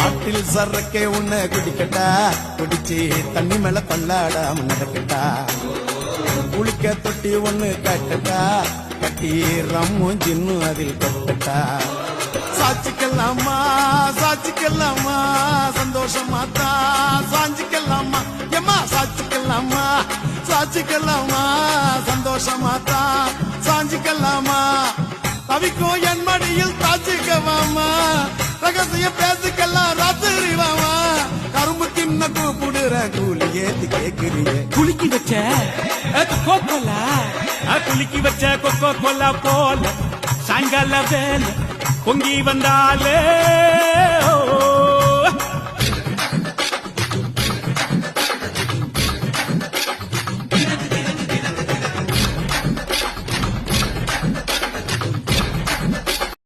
பாட்டில் சரக்கே உன்னை குடிக்கட்டா? குடிச்சு தண்ணி மேல பல்லாடாம நடக்கட்டா? குளிக்க தொட்டி ஒண்ணு கட்டட்டா? கட்டி ரம்மும் ஜின்னும் அதில் கட்டட்டா? சாச்சிக்கலாமா சாச்சிக்கலாமா சந்தோஷமா தான் சாஞ்சிக்கலாமா? எம்மா சாச்சிக்கலாமா சாச்சிக்கலாமா சந்தோஷமா தான் சாஞ்சிக்கலாமா? தவிக்கும் என் மடியில் தாச்சிக்கவாமா ரகசிய பேசிக்கலாம் தின்ன கூப்பிடுற கூலி ஏத்தி கேக்குறியே. குலுக்கி வச்ச கொக்கோ கோலா குலுக்கி வச்ச கொக்கோ கோலா போல. சாயங்கால வேலை பொங்கி வந்தாலே